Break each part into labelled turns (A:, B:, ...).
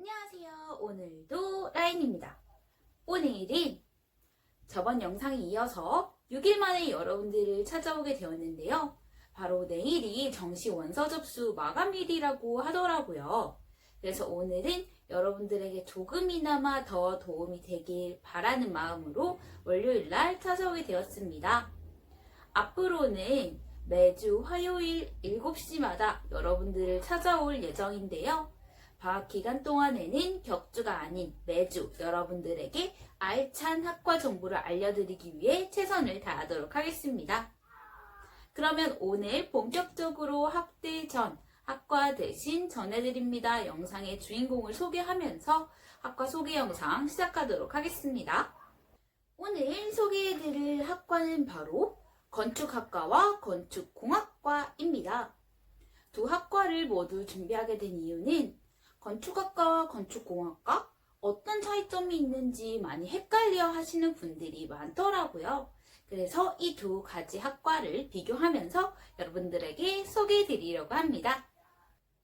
A: 안녕하세요. 오늘도 라인입니다. 오늘은 저번 영상에 이어서 6일 만에 여러분들을 찾아오게 되었는데요. 바로 내일이 정시 원서 접수 마감일이라고 하더라고요. 그래서 오늘은 여러분들에게 조금이나마 더 도움이 되길 바라는 마음으로 월요일 날 찾아오게 되었습니다. 앞으로는 매주 화요일 7시마다 여러분들을 찾아올 예정인데요. 방학 기간 동안에는 격주가 아닌 매주 여러분들에게 알찬 학과 정보를 알려드리기 위해 최선을 다하도록 하겠습니다. 그러면 오늘 본격적으로 학대 전 학과 대신 전해드립니다. 영상의 주인공을 소개하면서 학과 소개 영상 시작하도록 하겠습니다. 오늘 소개해드릴 학과는 바로 건축학과와 건축공학과입니다. 두 학과를 모두 준비하게 된 이유는 건축학과와 건축공학과 어떤 차이점이 있는지 많이 헷갈려 하시는 분들이 많더라고요. 그래서 이 두 가지 학과를 비교하면서 여러분들에게 소개해 드리려고 합니다.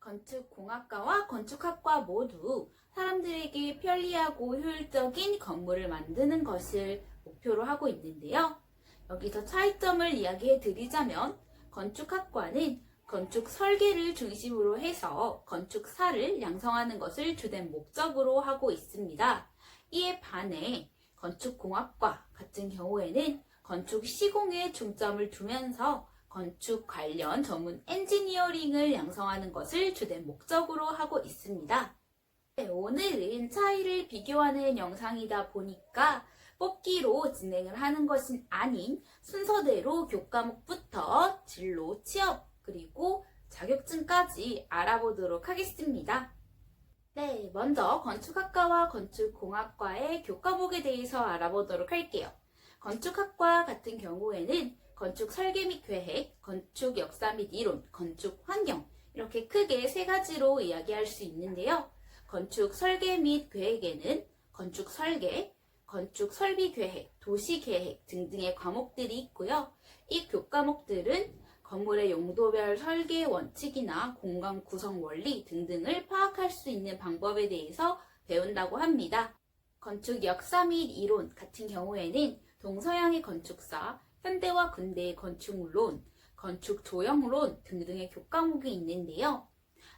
A: 건축공학과와 건축학과 모두 사람들에게 편리하고 효율적인 건물을 만드는 것을 목표로 하고 있는데요. 여기서 차이점을 이야기해 드리자면 건축학과는 건축 설계를 중심으로 해서 건축사를 양성하는 것을 주된 목적으로 하고 있습니다. 이에 반해 건축공학과 같은 경우에는 건축 시공에 중점을 두면서 건축 관련 전문 엔지니어링을 양성하는 것을 주된 목적으로 하고 있습니다. 네, 오늘은 차이를 비교하는 영상이다 보니까 뽑기로 진행을 하는 것은 아닌 순서대로 교과목부터 진로, 취업, 그리고 자격증까지 알아보도록 하겠습니다. 네, 먼저 건축학과와 건축공학과의 교과목에 대해서 알아보도록 할게요. 건축학과 같은 경우에는 건축 설계 및 계획, 건축 역사 및 이론, 건축 환경 이렇게 크게 세 가지로 이야기할 수 있는데요. 건축 설계 및 계획에는 건축 설계, 건축 설비 계획, 도시 계획 등등의 과목들이 있고요. 이 교과목들은 건물의 용도별 설계 원칙이나 공간 구성 원리 등등을 파악할 수 있는 방법에 대해서 배운다고 합니다. 건축 역사 및 이론 같은 경우에는 동서양의 건축사, 현대와 근대의 건축론, 건축 조형론 등등의 교과목이 있는데요.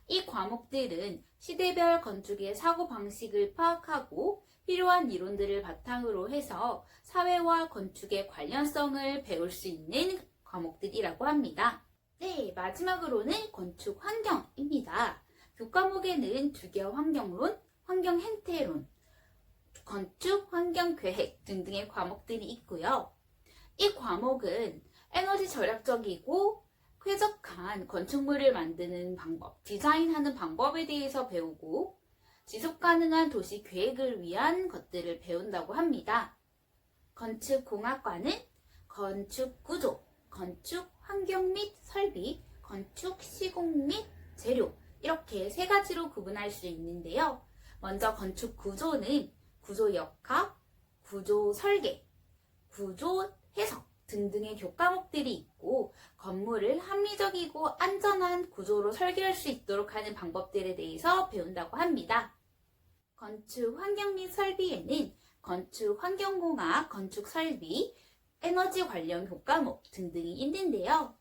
A: 이 과목들은 시대별 건축의 사고 방식을 파악하고 필요한 이론들을 바탕으로 해서 사회와 건축의 관련성을 배울 수 있는 과목들이라고 합니다. 네, 마지막으로는 건축 환경입니다. 교과목에는 주기화 환경론, 환경 행태론, 건축 환경 계획 등등의 과목들이 있고요. 이 과목은 에너지 절약적이고 쾌적한 건축물을 만드는 방법, 디자인하는 방법에 대해서 배우고 지속 가능한 도시 계획을 위한 것들을 배운다고 합니다. 건축공학과는 건축 구조, 건축 환경 및 설비, 건축 시공 및 재료 이렇게 세 가지로 구분할 수 있는데요. 먼저 건축 구조는 구조 역학, 구조 설계, 구조 해석 등등의 교과목들이 있고 건물을 합리적이고 안전한 구조로 설계할 수 있도록 하는 방법들에 대해서 배운다고 합니다. 건축 환경 및 설비에는 건축 환경공학, 건축 설비, 에너지 관련 교과목 등등이 있는데요.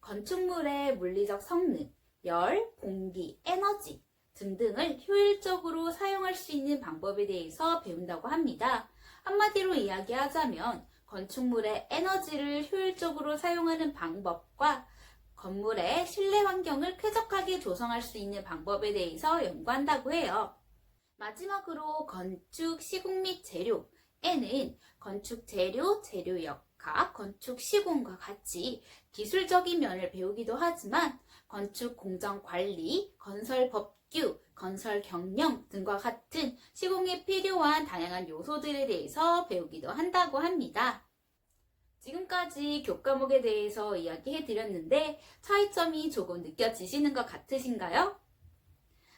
A: 건축물의 물리적 성능, 열, 공기, 에너지 등등을 효율적으로 사용할 수 있는 방법에 대해서 배운다고 합니다. 한마디로 이야기하자면 건축물의 에너지를 효율적으로 사용하는 방법과 건물의 실내 환경을 쾌적하게 조성할 수 있는 방법에 대해서 연구한다고 해요. 마지막으로 건축 시공 및 재료 에는 건축 재료, 재료 역학, 건축 시공과 같이 기술적인 면을 배우기도 하지만 건축 공정 관리, 건설 법규, 건설 경영 등과 같은 시공에 필요한 다양한 요소들에 대해서 배우기도 한다고 합니다. 지금까지 교과목에 대해서 이야기해 드렸는데 차이점이 조금 느껴지시는 것 같으신가요?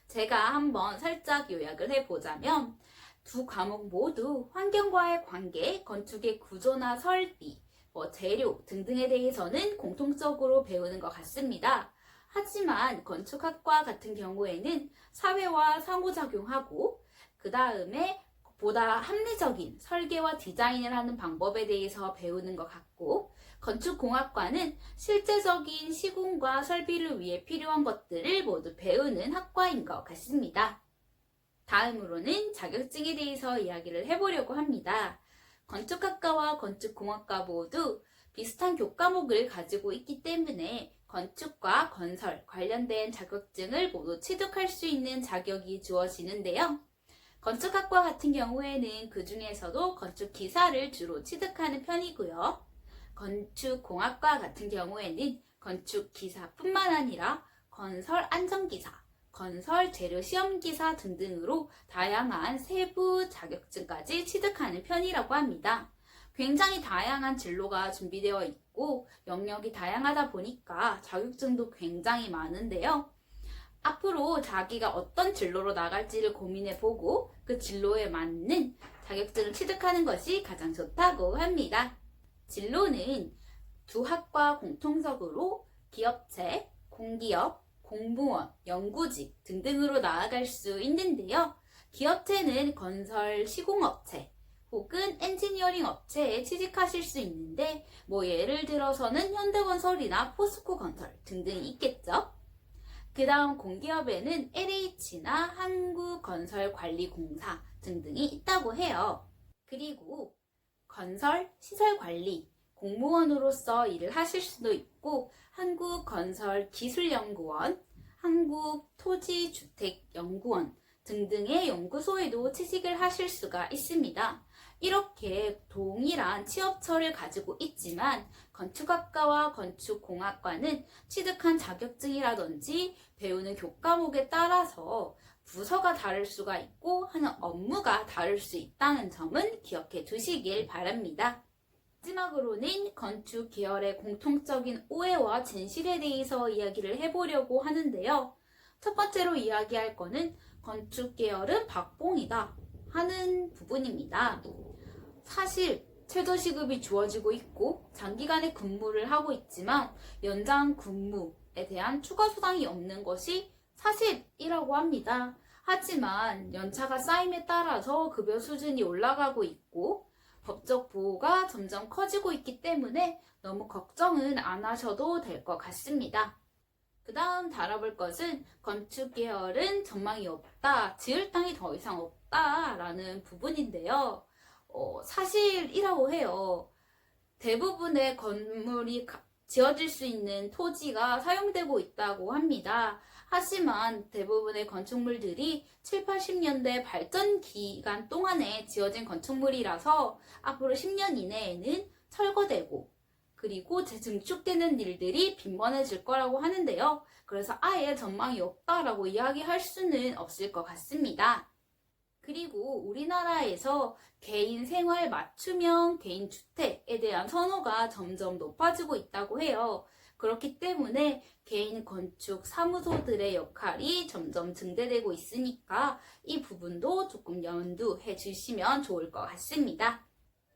A: 제가 한번 살짝 요약을 해보자면 두 과목 모두 환경과의 관계, 건축의 구조나 설비, 뭐 재료 등등에 대해서는 공통적으로 배우는 것 같습니다. 하지만 건축학과 같은 경우에는 사회와 상호작용하고 그 다음에 보다 합리적인 설계와 디자인을 하는 방법에 대해서 배우는 것 같고 건축공학과는 실제적인 시공과 설비를 위해 필요한 것들을 모두 배우는 학과인 것 같습니다. 다음으로는 자격증에 대해서 이야기를 해보려고 합니다. 건축학과와 건축공학과 모두 비슷한 교과목을 가지고 있기 때문에 건축과 건설 관련된 자격증을 모두 취득할 수 있는 자격이 주어지는데요. 건축학과 같은 경우에는 그 중에서도 건축 기사를 주로 취득하는 편이고요. 건축공학과 같은 경우에는 건축 기사뿐만 아니라 건설 안전기사, 건설 재료 시험기사 등등으로 다양한 세부 자격증까지 취득하는 편이라고 합니다. 굉장히 다양한 진로가 준비되어 있고 영역이 다양하다 보니까 자격증도 굉장히 많은데요. 앞으로 자기가 어떤 진로로 나갈지를 고민해 보고 그 진로에 맞는 자격증을 취득하는 것이 가장 좋다고 합니다. 진로는 두 학과 공통적으로 기업체, 공기업, 공무원, 연구직 등등으로 나아갈 수 있는데요. 기업체는 건설 시공업체 혹은 엔지니어링 업체에 취직하실 수 있는데 뭐 예를 들어서는 현대건설이나 포스코건설 등등이 있겠죠. 그 다음 공기업에는 LH나 한국건설관리공사 등등이 있다고 해요. 그리고 건설, 시설관리, 공무원으로서 일을 하실 수도 있고 한국건설기술연구원, 한국토지주택연구원 등등의 연구소에도 취직을 하실 수가 있습니다. 이렇게 동일한 취업처를 가지고 있지만 건축학과와 건축공학과는 취득한 자격증이라든지 배우는 교과목에 따라서 부서가 다를 수가 있고 하는 업무가 다를 수 있다는 점은 기억해 두시길 바랍니다. 마지막으로는 건축 계열의 공통적인 오해와 진실에 대해서 이야기를 해보려고 하는데요. 첫 번째로 이야기할 거는 건축 계열은 박봉이다 하는 부분입니다. 사실 최저 시급이 주어지고 있고 장기간의 근무를 하고 있지만 연장 근무에 대한 추가 수당이 없는 것이 사실이라고 합니다. 하지만 연차가 쌓임에 따라서 급여 수준이 올라가고 있고 법적 보호가 점점 커지고 있기 때문에 너무 걱정은 안 하셔도 될 것 같습니다. 그 다음 다뤄볼 것은 건축 계열은 전망이 없다, 지을 땅이 더 이상 없다 라는 부분인데요. 어, 사실이라고 해요. 대부분의 건물이 가- 지어질 수 있는 토지가 사용되고 있다고 합니다. 하지만 대부분의 건축물들이 7, 80년대 발전 기간 동안에 지어진 건축물이라서 앞으로 10년 이내에는 철거되고 그리고 재증축되는 일들이 빈번해질 거라고 하는데요. 그래서 아예 전망이 없다라고 이야기할 수는 없을 것 같습니다. 그리고 우리나라에서 개인 생활 맞춤형 개인 주택에 대한 선호가 점점 높아지고 있다고 해요. 그렇기 때문에 개인 건축 사무소들의 역할이 점점 증대되고 있으니까 이 부분도 조금 염두해 주시면 좋을 것 같습니다.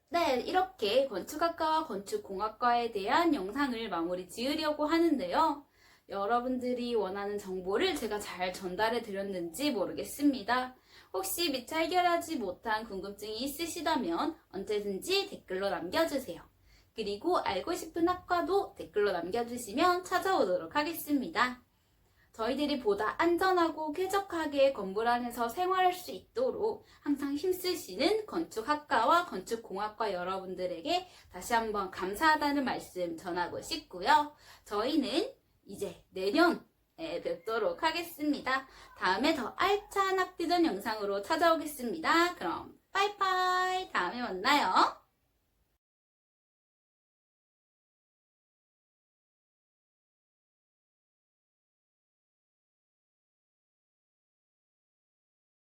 A: 네, 이렇게 건축학과와 건축공학과에 대한 영상을 마무리 지으려고 하는데요. 여러분들이 원하는 정보를 제가 잘 전달해 드렸는지 모르겠습니다. 혹시 미처 해결하지 못한 궁금증이 있으시다면 언제든지 댓글로 남겨주세요. 그리고 알고 싶은 학과도 댓글로 남겨주시면 찾아오도록 하겠습니다. 저희들이 보다 안전하고 쾌적하게 건물 안에서 생활할 수 있도록 항상 힘쓰시는 건축학과와 건축공학과 여러분들에게 다시 한번 감사하다는 말씀 전하고 싶고요. 저희는 이제 내년에 뵙도록 하겠습니다. 다음에 더 알찬 학비전 영상으로 찾아오겠습니다. 그럼 빠이빠이 다음에 만나요.